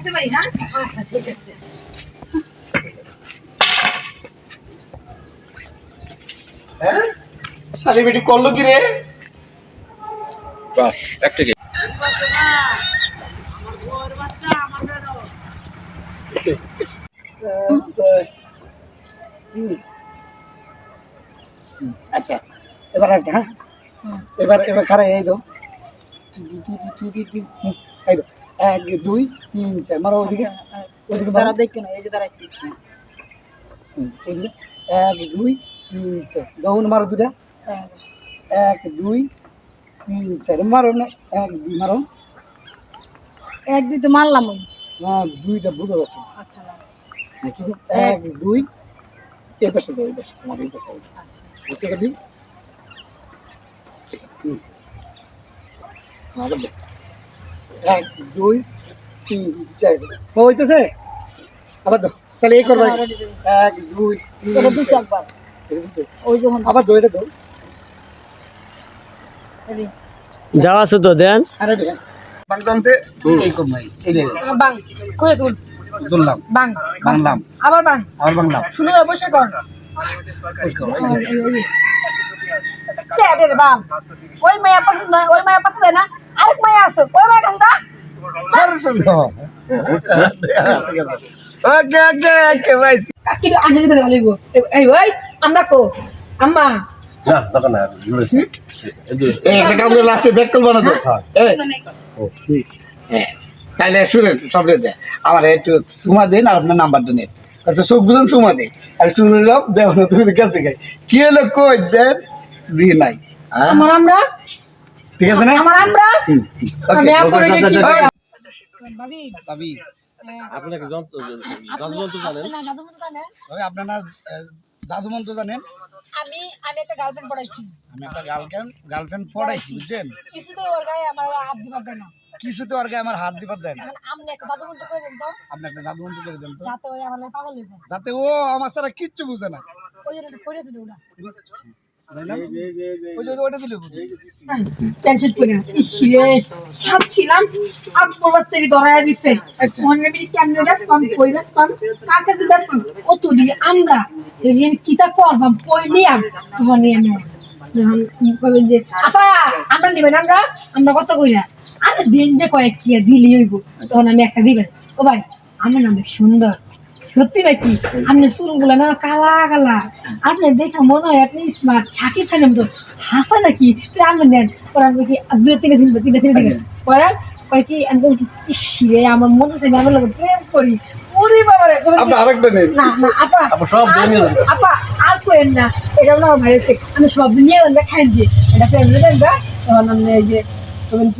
থাকতে পারি হ্যাঁ? আচ্ছা ঠিক আছে। হ্যাঁ? শালি বেটি করল কি রে? বাস একটা কে আচ্ছা এবার একটা হ্যাঁ? এবার এবার খারাপ এই দো এই দো এক দুই তিন চার। মারো ওদিকে। ওদিকে মারো। দাঁড়া দেখো না এই যে দাঁড়াইছি। এক দুই তিন চার। দৌন মারো দুটা এক দুই তিন চার। মারো না এক দুই মারো। এক দুই তো মারলাম না দুইটা বুঝতে পারছি আচ্ছা এক দুই। এই পাশে দাও এই পাশে। তোমার এই পাশে। আচ্ছা। বুঝতে পারলি? হুম। আবার দে। এক দুই তিন চার। হইতেছে? আবার দাও। তাহলে এই করবে। আচ্ছা, আবার এক দুই তিন। একবার ওই যখন আবার দো এটা দাও। এই যাও আছে তো দেন। আরে এটা বাংলাতে এই কম এই রে বাং। কই দুললাম। বাং। বাংলাম। আবার বাং। আর বাংলাম। শুনে অবশ্যই কর। বাং। ওই মায়া পছন্দ হয়, ওই মায়া পছন্দ না? আরেক মায়া আছে ওই মায়া কাছে সুন্দর ওকে ওকে ওকে ভাই। কাকি আঞ্জলি ধরে বলিব এই ওই আমরা কো? আম্মা? না না এই একটা কাম করে লাস্টে ব্যাক কল বানাতো এই তাইলে শুনেন সব রেতে আমার একটু সুমা দেন আর আপনার নাম্বারটা নেন। আচ্ছা চোখ বুঝুন সুমা দেন। আর শুনে লাভ দেও না তুমি তো কাছে গাই কি হলো কই দেন? দিয়ে নাই। হ্যাঁ? আমার আমরা? ঠিক আছে না? আমার আমরা? আমি ওকে আপনাকে কি ভাবি ভাবি আপনাকে জানেন? না জানেন? ওই আপনার জানেন? আমি আমি একটা গার্লফ্রেন্ড পড়াইছি। আমি একটা গার্লফ্রেন্ড গার্লফ্রেন্ড পড়াইছি বুঝছেন? কিছু তো ওর গায়ে আমার হাত দিবার দেয় না। কিছু তো আর কি আমার হাত দিবার দেয় না। আপনি একটা দাদু মতো করে দেন তো। আপনি একটা দাদু মন্ত্র করে দেন তো। যাতে ওই আমার পাগল হয়ে যায়। যাতে ও আমার ছাড়া কিচ্ছু বুঝে না। ওই জন্য করে ফেলে ওটা। বুঝলাম? ওই যে ওইটা দিলে বুঝি টেনশন করে না। ইসিরে সাত ছিলাম আর বাচ্চাকে ধরায় দিছে। আচ্ছা। কেমনে ব্যস্ত কই ব্যস্ত কার কাছে ব্যস্ত ও তো দি আমরা। এই যে কিতা করবাম কই নিয়াম? নিয়ে আপা আমরা নিবেন আমরা আমরা কত কইরা আরে দিন যে কয়েকটি দিলি হইব তখন আমি একটা দিবেন। ও ভাই আমার না অনেক সুন্দর। সত্যি নাকি? আপনার চুলগুলো না কালা কালা। আপনার দেখে মনে হয় আপনি স্মার্ট সাকিব খানের মতো হাসা নাকি? প্রাণ নেন পরে আমি কি দুই তিনটে দিন তিনটে তিনটে দিন পরে কয় কি আমি বলি, ইস রে আমার মনে হচ্ছে আমি লোক প্রেম করি। ওরে বাবা রে আপনি আরেকটা নেন। না না আপা আপা, সব। আপা আর কোয়েন না। এটা না ভাই আমি সব নিয়ে দেন খাই যে এটা প্রেম নেবেন তখন আপনি এই যে তখন কি